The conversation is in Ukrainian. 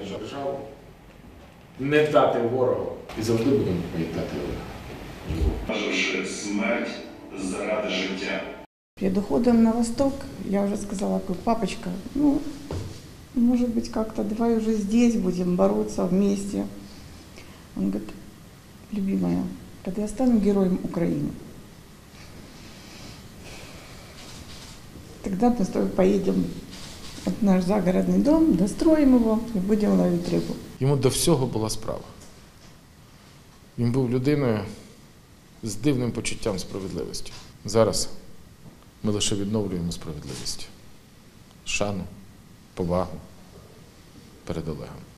державу, не дати ворогу і завжди будемо пам'ятати Олега. Живого. Бажавши смерть заради життя. Перед уходом на восток я уже сказала, говорю, папочка, ну, может быть, как-то давай уже здесь будем бороться вместе. Он говорит, любимая, когда я стану героем Украины, тогда мы с тобой поедем в наш загородний дом, достроїмо його і будемо ловити рибу. Йому до всього була справа. Він був людиною з дивним почуттям справедливості. Зараз ми лише відновлюємо справедливість, шану, повагу перед Олегом.